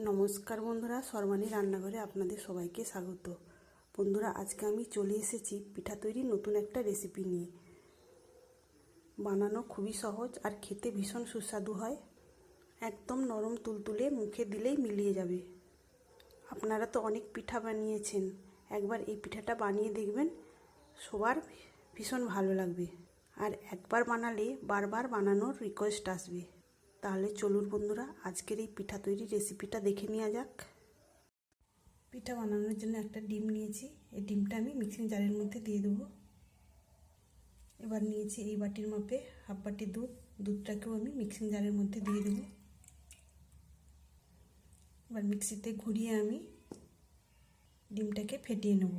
নমস্কার বন্ধুরা সর্বাণী রান্নাঘরে আপনাদের সবাইকে স্বাগত। বন্ধুরা, আজকে আমি চলে এসেছি পিঠা তৈরির নতুন একটা রেসিপি নিয়ে। বানানো খুবই সহজ আর খেতে ভীষণ সুস্বাদু হয়। একদম নরম তুলতুলে মুখে দিলেই মিলিয়ে যাবে। আপনারা তো অনেক পিঠা বানিয়েছেন। একবার এই পিঠাটা বানিয়ে দেখবেন, সবার ভীষণ ভালো লাগবে। আর একবার বানালে বারবার বানানোর রিকোয়েস্ট আসবে। তাহলে চলুন বন্ধুরা, আজকের এই পিঠা তৈরির রেসিপিটা দেখে নেওয়া যাক। পিঠা বানানোর জন্য একটা ডিম নিয়েছি। এই ডিমটা আমি মিক্সিং জারের মধ্যে দিয়ে দেবো। এবার নিয়েছি এই বাটির মাপে হাফ বাটি দুধ। দুধটাকেও আমি মিক্সিং জারের মধ্যে দিয়ে দেবো। এবার মিক্সিতে ঘুরিয়ে আমি ডিমটাকে ফেটিয়ে নেব।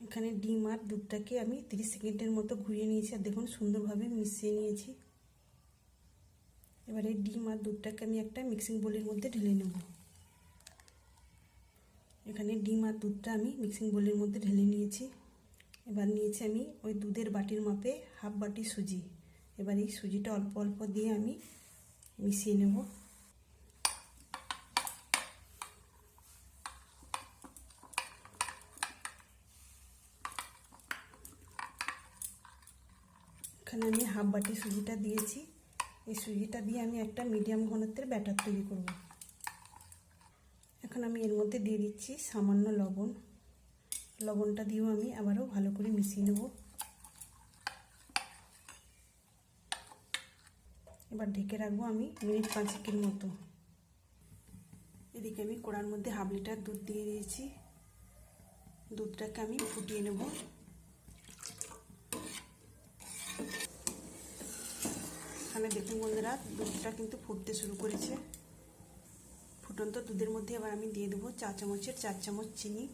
এখানে ডিম আর দুধটাকে আমি তিরিশ সেকেন্ডের মতো ঘুরিয়ে নিয়েছি। আর দেখুন, সুন্দরভাবে মিশিয়ে নিয়েছি। এবারে ডিম আর দুধটাকে আমি একটা মিক্সিং বোলের মধ্যে ঢেলে নেব। এখানে ডিম আর দুধটা আমি মিক্সিং বোলের মধ্যে ঢেলে নিয়েছি। এবার নিয়েছি আমি ওই দুধের বাটির মাপে হাফ বাটি সুজি। এবার এই সুজিটা অল্প অল্প দিয়ে আমি মিশিয়ে নেব। এখানে আমি হাফ বাটি সুজিটা দিয়েছি। এই সুজিটা দিয়ে আমি একটা মিডিয়াম ঘনত্বের ব্যাটার তৈরি করব। এখন আমি এর মধ্যে দিয়ে দিচ্ছি সামান্য লবণ। লবণটা দিয়েও আমি আবারও ভালো করে মিশিয়ে নেব। এবার ঢেকে রাখব আমি মিনিট পাঁচেকের মতো। এদিকে আমি কড়ার মধ্যে হাফ লিটার দুধ দিয়ে দিয়েছি। দুধটাকে আমি ফুটিয়ে নেব। এখানে দেখুন বন্ধুরা, দুধটা কিন্তু ফুটতে শুরু করেছে। ফুটন্ত দুধের মধ্যে এবার আমি দিয়ে দেবো চা চামচের চার চামচ চিনি।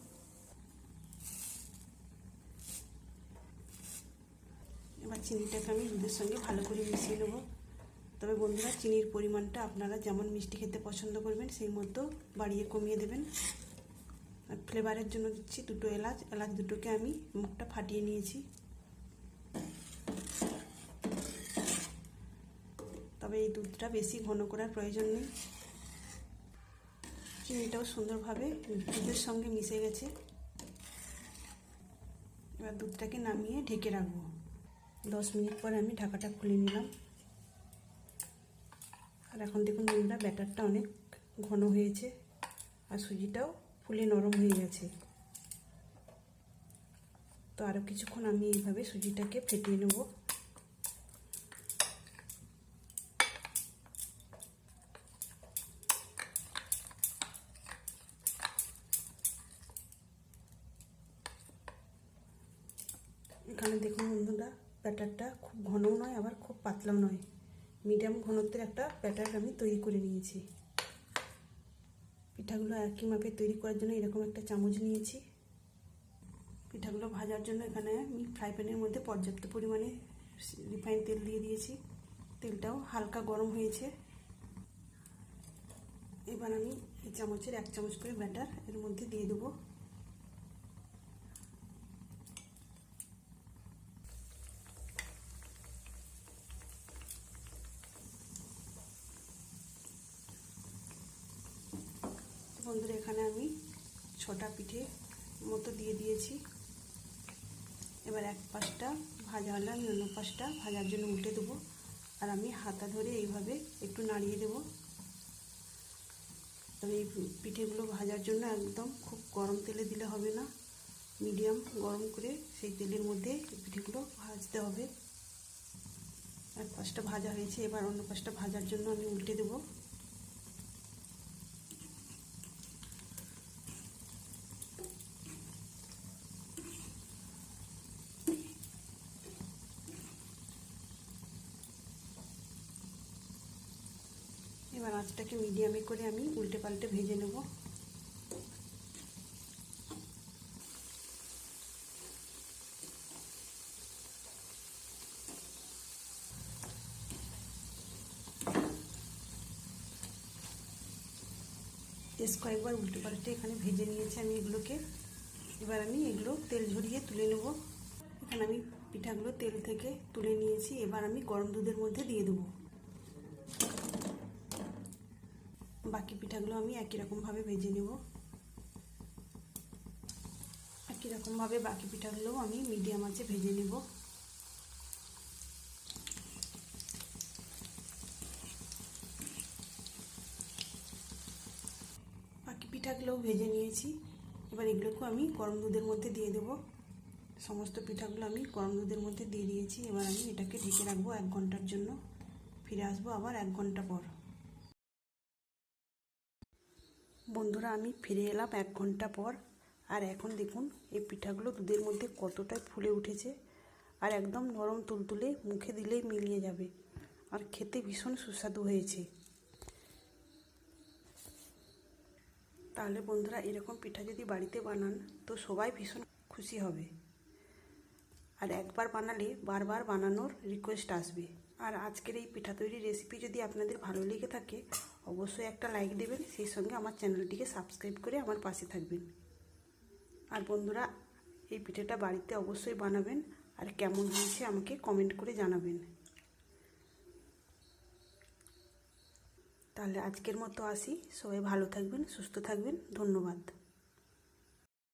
এবার চিনিটাকে আমি দুধের সঙ্গে ভালো করে মিশিয়ে নেব। তবে বন্ধুরা, চিনির পরিমাণটা আপনারা যেমন মিষ্টি খেতে পছন্দ করবেন, সেই মতো বাড়িয়ে কমিয়ে দেবেন। আর ফ্লেভারের জন্য দিচ্ছি দুটো এলাচ। এলাচ দুটোকে আমি মুখটা ফাটিয়ে নিয়েছি। তবে এই দুধটা বেশি ঘন করার প্রয়োজন নেই। চিনিটাও সুন্দরভাবে দুধের সঙ্গে মিশে গেছে। এবার দুধটাকে নামিয়ে ঢেকে রাখব। দশ মিনিট পরে আমি ঢাকাটা খুলে নিলাম। আর এখন দেখুন বন্ধুরা, ব্যাটারটা অনেক ঘন হয়েছে আর সুজিটাও ফুলে নরম হয়ে গেছে। তো আরও কিছুক্ষণ আমি এইভাবে সুজিটাকে ফেটিয়ে নেব এখানে দেখুন বন্ধুরা, ব্যাটারটা খুব ঘনও নয়, আবার খুব পাতলাও নয়। মিডিয়াম ঘনত্বের একটা ব্যাটার আমি তৈরি করে নিয়েছি। পিঠাগুলো একই মাপে তৈরি করার জন্য এরকম একটা চামচ নিয়েছি। পিঠাগুলো ভাজার জন্য এখানে আমি ফ্রাই প্যানের মধ্যে পর্যাপ্ত পরিমাণে রিফাইন তেল দিয়ে দিয়েছি। তেলটাও হালকা গরম হয়েছে। এবার আমি এই চামচের এক চামচ করে ব্যাটার এর মধ্যে দিয়ে দেবো। বন্ধুরা, এখানে আমি ছটা পিঠে মতো দিয়ে দিয়েছি। এবার এক পাশটা ভাজা হলে, আমি অন্য পাশটা ভাজার জন্য উল্টে দেবো। আর আমি হাতা ধরে এইভাবে একটু নাড়িয়ে দেবো। তবে এই পিঠেগুলো ভাজার জন্য একদম খুব গরম তেলে দিলে হবে না। মিডিয়াম গরম করে সেই তেলের মধ্যে পিঠেগুলো ভাজতে হবে। এক পাশটা ভাজা হয়েছে, এবার অন্য পাশটা ভাজার জন্য আমি উল্টে দেবো। আঁচটাকে মিডিয়ামে করে আমি উল্টে পাল্টে ভেজে নেব। বেশ কয়েকবার উল্টে পাল্টে এখানে ভেজে নিয়েছি আমি এগুলোকে। এবার আমি এগুলো তেল ঝরিয়ে তুলে নেব। এখানে আমি পিঠাগুলো তেল থেকে তুলে নিয়েছি। এবার আমি গরম দুধের মধ্যে দিয়ে দেবো। বাকি পিঠাগুলো আমি একই রকমভাবে ভেজে নেব। একই রকমভাবে বাকি পিঠাগুলোও আমি মিডিয়াম আঁচে ভেজে নেব। বাকি পিঠাগুলোও ভেজে নিয়েছি। এবার এগুলোকে আমি গরম দুধের মধ্যে দিয়ে দেব। সমস্ত পিঠাগুলো আমি গরম দুধের মধ্যে দিয়ে দিয়েছি। এবার আমি এটাকে ঢেকে রাখব এক ঘণ্টার জন্য। ফিরে আসব আবার এক ঘণ্টা পর। বন্ধুরা, আমি ফিরে এলাম এক ঘণ্টা পর। আর এখন দেখুন, এই পিঠাগুলো দুধের মধ্যে কতটাই ফুলে উঠেছে। আর একদম নরম তুলতুলে, মুখে দিলেই মিলিয়ে যাবে। আর খেতে ভীষণ সুস্বাদু হয়েছে। তাহলে বন্ধুরা, এরকম পিঠা যদি বাড়িতে বানান, তো সবাই ভীষণ খুশি হবে। আর একবার বানালে বারবার বানানোর রিকোয়েস্ট আসবে। আর আজকের এই পিঠা তৈরির রেসিপি যদি আপনাদের ভালো লেগে থাকে, অবশ্যই একটা লাইক দেবেন, সেই সঙ্গে আমার চ্যানেলটিকে সাবস্ক্রাইব করে আমার পাশে থাকবেন। আর বন্ধুরা, এই পিঠাটা বাড়িতে অবশ্যই বানাবেন, আর কেমন হয়েছে আমাকে কমেন্ট করে জানাবেন। তাহলে আজকের মতো আসি, সবাই ভালো থাকবেন, সুস্থ থাকবেন, ধন্যবাদ।